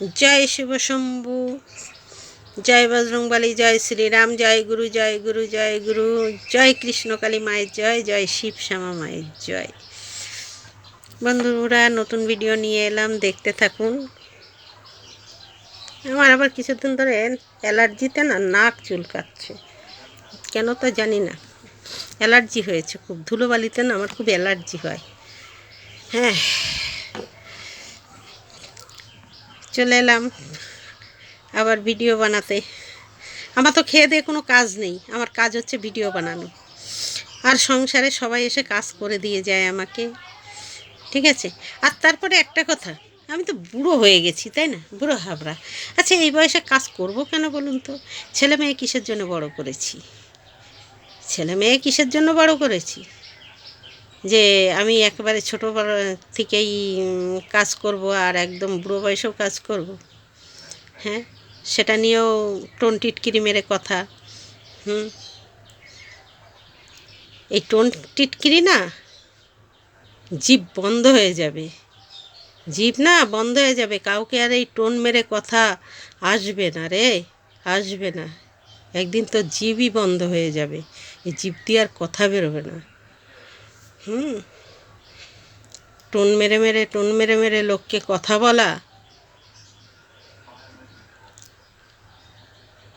জয় শিব শম্ভু, জয় বজরংবলী জয় শ্রীরাম, জয় গুরু জয় গুরু জয় গুরু, জয় কৃষ্ণকালী মায়ের জয় জয় শিব শ্যামা মায়ের জয়। বন্ধুরা, নতুন ভিডিও নিয়ে এলাম, দেখতে থাকুন। আমার আবার কিছুদিন ধরে অ্যালার্জিতে না নাক চুলকাচ্ছে। কেন তো জানি না। অ্যালার্জি হয়েছে, খুব ধুলোবালিতে না আমার খুব অ্যালার্জি হয়। হ্যাঁ চলে এলাম আবার ভিডিও বানাতে। আমার তো খেয়ে দিয়ে কোনো কাজ নেই, আমার কাজ হচ্ছে ভিডিও বানানো। আর সংসারে সবাই এসে কাজ করে দিয়ে যায় আমাকে, ঠিক আছে? আর তারপরে একটা কথা, আমি তো বুড়ো হয়ে গেছি, তাই না? বুড়ো হাবড়া। আচ্ছা এই বয়সে কাজ করব কেন বলুন তো? ছেলে মেয়ে কিসের জন্য বড় করেছি? ছেলে মেয়ে কিসের জন্য বড় করেছি? যে আমি একেবারে ছোটো বড় থেকেই কাজ করব আর একদম বুড়ো বয়সেও কাজ করব। হ্যাঁ? সেটা নিয়েও টোন টিটকিরি মেরে কথা। হুম? এই টোন টিটকিরি না জিভ বন্ধ হয়ে যাবে। জিভ না বন্ধ হয়ে যাবে, কাউকে আর এই টোন মেরে কথা আসবে না রে, আসবে না। একদিন তো জিভই বন্ধ হয়ে যাবে। এই জিভ দিয়ে আর কথা বেরোবে না। হুম। টোন মেরে মেরে, টোন মেরে মেরে লোককে কথা বলা।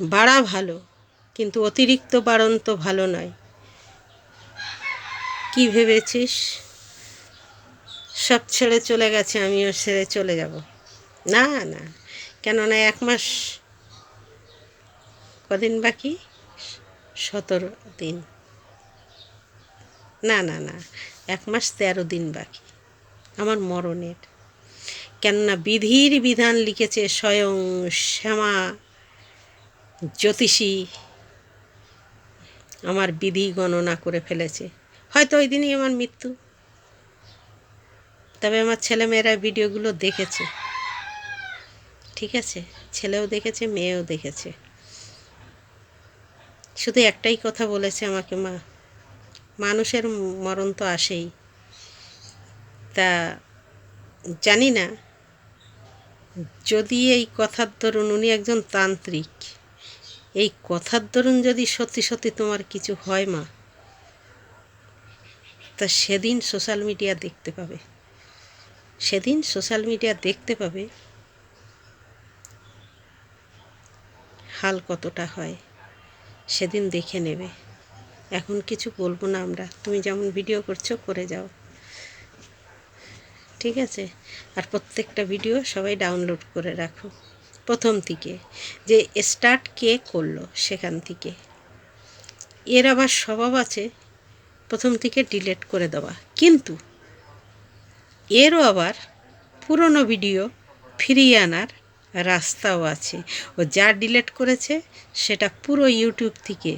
বাড়া ভালো, কিন্তু অতিরিক্ত বাড়ন তো ভালো নয়। কি ভেবেছিস? সব ছেড়ে চলে গেছে, আমিও ছেড়ে চলে যাব। না না, কেননা এক মাস, কদিন বাকি? সতেরো দিন। না না না, এক মাস তেরো দিন বাকি, আমার মরণের। কেননা বিধির বিধান লিখেছে স্বয়ং শ্যামা জ্যোতিষী, আমার বিধি গণনা করে ফেলেছে। হয়তো ওই দিনই আমার মৃত্যু। তবে আমার ছেলেমেয়েরা ভিডিওগুলো দেখেছে। ঠিক আছে, ছেলেও দেখেছে, মেয়েও দেখেছে। শুধু একটাই কথা বলেছে আমাকে মা মানুষের মরণ তো আসেই। তা জানি না, যদি এই কথার দরুন উনি একজন তান্ত্রিক, এই কথার দরুন যদি সত্যি সত্যি তোমার কিছু হয় মা, তা সেদিন সোশ্যাল মিডিয়া দেখতে পাবে। সেদিন সোশ্যাল মিডিয়া দেখতে পাবে হাল কতটা হয়, সেদিন দেখে নেবে। এখন কিছু বলব না আমরা। তুমি যেমন ভিডিও করছ, করে যাও। ঠিক আছে? আর প্রত্যেকটা ভিডিও সবাই ডাউনলোড করে রাখো। প্রথম থেকে যে স্টার্ট কে করল সেখান থেকে। এর আবার স্বভাব আছে, প্রথম থেকে ডিলেট করে দেওয়া। কিন্তু এরও আবার পুরনো ভিডিও ফিরিয়ে আনার রাস্তাও আছে। ও যা ডিলেট করেছে, সেটা পুরো ইউটিউব থেকে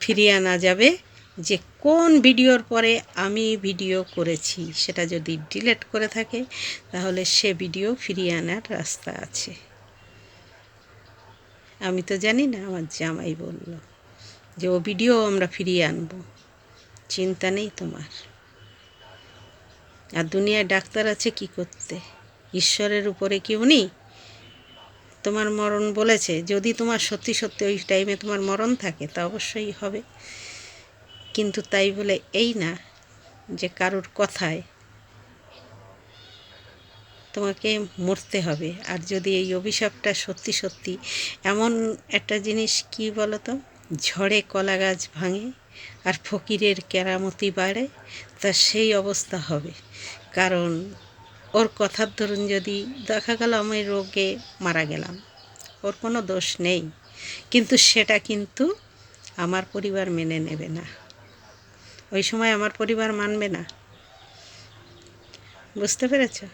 ফিরিয়ে আনা যাবে যে কোন ভিডিওর পরে আমি ভিডিও করেছি সেটা যদি ডিলেট করে থাকে, তাহলে সে ভিডিও ফিরিয়ে আনার রাস্তা আছে। আমি তো জানি না, আমার জামাই বলল যে ও ভিডিও আমরা ফিরিয়ে আনব। চিন্তা নেই তোমার। আর দুনিয়ায় ডাক্তার আছে কি করতে? ঈশ্বরের উপরে কি উনি তোমার মরণ বলেছে। যদি তোমার সত্যি সত্যি ওই টাইমে তোমার মরণ থাকে, তা অবশ্যই হবে। কিন্তু তাই বলে এই না যে কারোর কথায় তোমাকে মরতে হবে। আর যদি এই অভিশাপটা সত্যি সত্যি এমন একটা জিনিস কি বলো তো ঝড়ে কলা গাছ ভাঙে আর ফকিরের কেরামতি বাড়ে, তা সেই অবস্থা হবে। কারণ ওর কথার ধরুন যদি দেখা গেল আমি রোগে মারা গেলাম, ওর কোনো দোষ নেই। কিন্তু সেটা কিন্তু আমার পরিবার মেনে নেবে না। ওই সময় আমার পরিবার মানবে না। বুঝতে পেরেছ?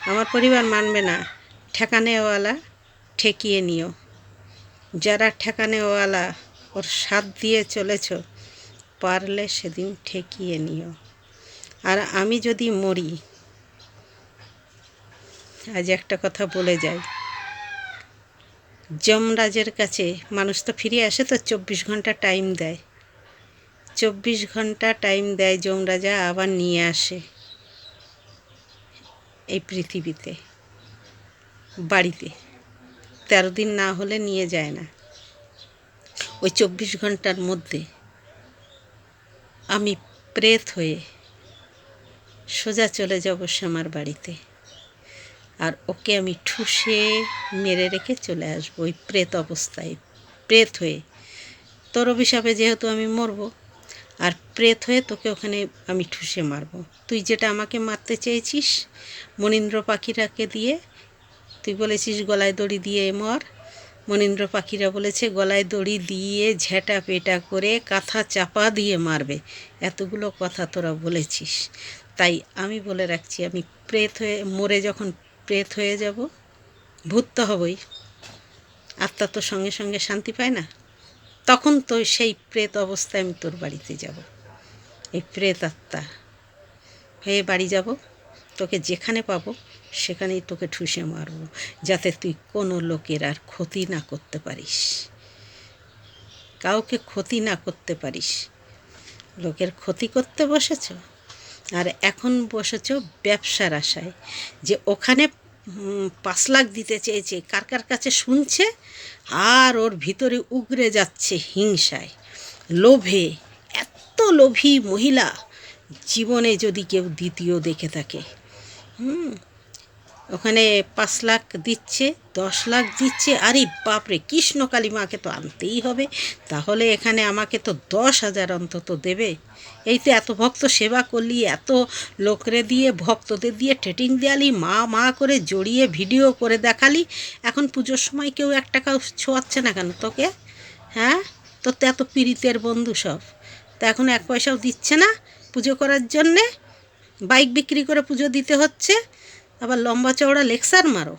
আমার পরিবার মানবে না। ঠেকানেওয়ালা ঠেকিয়ে নিও। যারা ঠেকানেওয়ালা ওর সাথ দিয়ে চলেছ, পারলে সেদিন ঠেকিয়ে নিও। আর আমি যদি মরি আজ একটা কথা বলে যাই। যমরাজের কাছে মানুষ তো ফিরে আসে তো চব্বিশ ঘণ্টা টাইম দেয়। চব্বিশ ঘণ্টা টাইম দেয় যমরাজা আবার নিয়ে আসে এই পৃথিবীতে, বাড়িতে। তেরো দিন না হলে নিয়ে যায় না। ওই চব্বিশ ঘণ্টার মধ্যে আমি প্রেত হয়ে সোজা চলে যাব শ্যামার বাড়িতে। আর ওকে আমি ঠুসে মেরে রেখে চলে আসব, ওই প্রেত অবস্থায়, প্রেত হয়ে। তোর অভিশাপে যেহেতু আমি মরবো, আর প্রেত হয়ে তোকে ওখানে আমি ঠুসে মারবো। তুই যেটা আমাকে মারতে চেয়েছিস, মনীন্দ্র পাখিরাকে দিয়ে, তুই বলেছিস গলায় দড়ি দিয়ে মর। মনীন্দ্র পাখিরা বলেছে, গলায় দড়ি দিয়ে ঝেঁটা পেটা করে কাঁথা চাপা দিয়ে মারবে। এতগুলো কথা তোরা বলেছিস। তাই আমি বলে রাখছি, আমি প্রেত হয়ে মরে যখন প্রেত হয়ে যাব, ভূত তো হবই। আত্মা তো সঙ্গে সঙ্গে শান্তি পায় না। তখন তো সেই প্রেত অবস্থায় আমি তোর বাড়িতে যাব। এই প্রেত আত্মা হয়ে বাড়ি যাব, তোকে যেখানে পাবো সেখানেই তোকে ঠুসে মারবো, যাতে তুই কোনো লোকের আর ক্ষতি না করতে পারিস। কাউকে ক্ষতি না করতে পারিস। লোকের ক্ষতি করতে বসেছ? আর এখন বসেছ ব্যবসার আশায় যে ওখানে পাঁচ লাখ দিতে চেয়েছে। কার কার কাছে শুনছে? আর ওর ভিতরে উগরে যাচ্ছে হিংসায়। লোভে, এত লোভী মহিলা জীবনে যদি কেউ দ্বিতীয় দেখে থাকে। হুম ওখানে পাঁচ লাখ দিচ্ছে, দশ লাখ দিচ্ছে। আরে বাপরে কৃষ্ণকালী মাকে তো আনতেই হবে। তাহলে এখানে আমাকে তো দশ হাজার অন্তত দেবে। এই তো এত ভক্ত সেবা করলি, এত লোকরে দিয়ে, ভক্তদের দিয়ে ট্রেটিং দেয়ালি, মা মা করে জড়িয়ে ভিডিও করে দেখালি। এখন পুজোর সময় কেউ এক টাকা ছোঁয়াচ্ছে না কেন তোকে? হ্যাঁ? তোর তো এত পীড়িতের বন্ধু সব। তা এখন এক পয়সাও দিচ্ছে না পুজো করার জন্যে। বাইক বিক্রি করে পুজো দিতে হচ্ছে। আবার লম্বা চওড়া লেকচার মারো।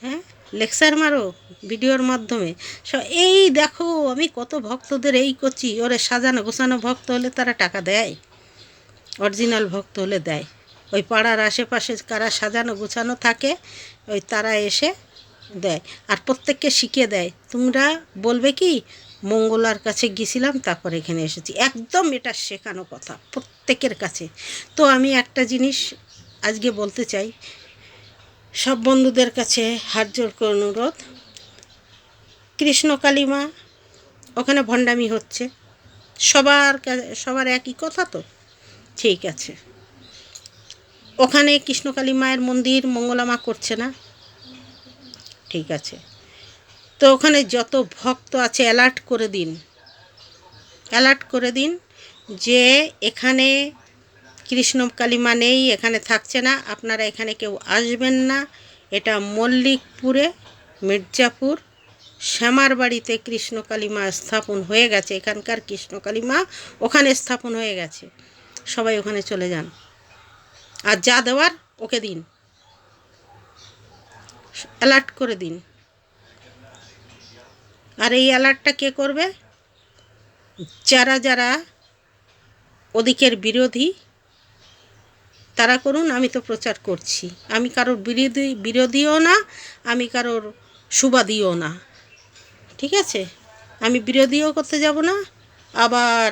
হ্যাঁ? লেকচার মারো ভিডিওর মাধ্যমে। স- এই দেখো, আমি কত ভক্তদের এই করছি। ওরে সাজানো গোছানো ভক্ত হলে তারা টাকা দেয়। অরিজিনাল ভক্ত হলে দেয়। ওই পাড়ার আশেপাশে কারা সাজানো গোছানো থাকে, ওই তারা এসে দেয়। আর প্রত্যেককে শিখিয়ে দেয়। তোমরা বলবে কি, মঙ্গলার কাছে গেছিলাম, তারপর এখানে এসেছি। একদম এটা শেখানো কথা প্রত্যেকের কাছে। তো আমি একটা জিনিস আজকে বলতে চাই, সব বন্ধুদের কাছে হাত জোর করে অনুরোধ। কৃষ্ণ কালিমা, ওখানে ভণ্ডামি হচ্ছে। সবার সবার একই কথা তো? ঠিক আছে। ওখানে কৃষ্ণকালী মায়ের মন্দির মঙ্গলামা করছে না? ঠিক আছে। তো ওখানে যত ভক্ত আছে অ্যালার্ট করে দিন। অ্যালার্ট করে দিন যে এখানে কৃষ্ণ কালিমা নেই, এখানে থাকছে না। আপনারা এখানে কেউ আসবেন না। এটা মল্লিকপুরে, মির্জাপুর শ্যামার বাড়িতে কৃষ্ণ কালিমা স্থাপন হয়ে গেছে। এখানকার কৃষ্ণ কালিমা ওখানে স্থাপন হয়ে গেছে। সবাই ওখানে চলে যান। আর যা দেওয়ার ওকে দিন। অ্যালার্ট করে দিন। আর এই অ্যালার্টটা কে করবে? যারা যারা ওদিকের বিরোধী তারা করুন, আমি তো প্রচার করছি। আমি কারোর বিরোধী, বিরোধীও না, আমি কারোর সুবাদীও না। ঠিক আছে? আমি বিরোধীও করতে যাব না, আবার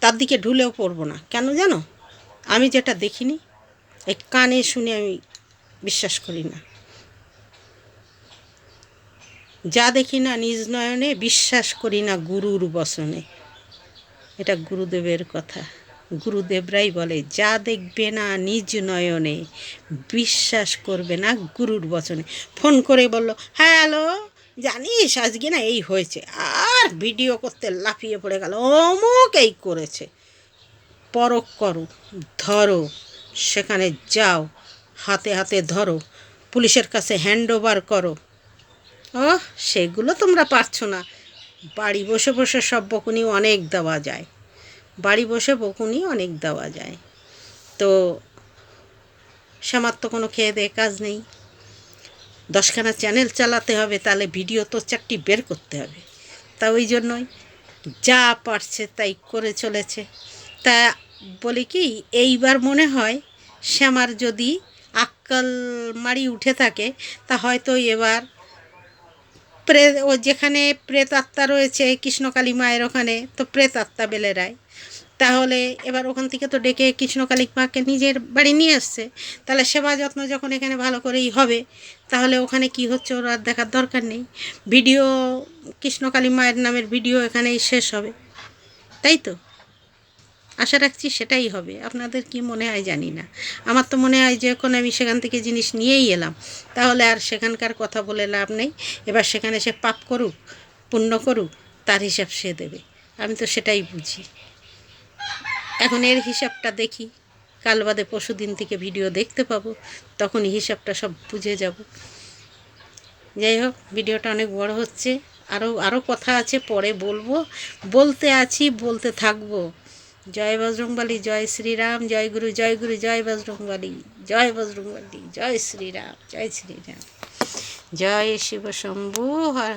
তার দিকে ঢুলেও পড়ব না। কেন জানো? আমি যেটা দেখিনি, এই কানে শুনে আমি বিশ্বাস করি না। যা দেখি না নিজ নয়নে, বিশ্বাস করি না গুরুর বসনে এটা গুরুদেবের কথা। গুরুদেবরাই বলে, যা দেখবে না নিজ নয়নে, বিশ্বাস করবে না গুরুর বচনে। ফোন করে বলল হ্যাঁ হ্যালো, জানিস আজকে না এই হয়েছে, আর ভিডিও করতে লাফিয়ে পড়ে গেল, অমুক এই করেছে। পরক করো, ধরো, সেখানে যাও, হাতে হাতে ধরো, পুলিশের কাছে হ্যান্ড ওভার করো। ও সেগুলো তোমরা পারছ না। বাড়ি বসে বসে সব বকুনি অনেক দেওয়া যায়। বাড়ি বসে বকুনি অনেক দেওয়া যায়। তো শ্যামার তো কোনো খেয়ে দেয়ে কাজ নেই। দশখানা চ্যানেল চালাতে হবে, তাহলে ভিডিও তো চারটি বের করতে হবে। তা ওই জন্যই যা পারছে তাই করে চলেছে। তা বলি কি, এইবার মনে হয় শ্যামার যদি আক্কাল মারি উঠে থাকে, তা হয়তো এবার প্রে ও যেখানে প্রেত আত্মা রয়েছে, কৃষ্ণকালী মায়ের ওখানে, তো প্রেত আত্মা বেলে রায় তাহলে এবার ওখান থেকে তো ডেকে কৃষ্ণকালী মাকে নিজের বাড়ি নিয়ে আসছে। তাহলে সেবা যত্ন যখন এখানে ভালো করেই হবে, তাহলে ওখানে কি হচ্ছে ওর আর দেখার দরকার নেই। ভিডিও কৃষ্ণকালী মায়ের নামের ভিডিও এখানেই শেষ হবে। তাই তো? আশা রাখছি সেটাই হবে। আপনাদের কি মনে হয় জানি না। আমার তো মনে হয় যে এখন আমি সেখান থেকে জিনিস নিয়েই এলাম। তাহলে আর সেখানকার কথা বলে লাভ নেই। এবার সেখানে সে পাপ করুক, পুণ্য করুক, তার হিসাব সে দেবে। আমি তো সেটাই বুঝি। এখন এর হিসাবটা দেখি। কাল বাদে পরশু দিন থেকে ভিডিও দেখতে পাবো। তখন হিসাবটা সব বুঝে যাব। যাই হোক ভিডিওটা অনেক বড় হচ্ছে। আরও আরও কথা আছে, পরে বলব। বলতে আছি, বলতে থাকব। জয় বজরংবলী, জয় শ্রীরাম, জয় গুরু জয় গুরু, জয় বজরংবলী জয় বজরংবলী, জয় শ্রীরাম জয় শ্রীরাম। জয় শিব শম্ভু হর।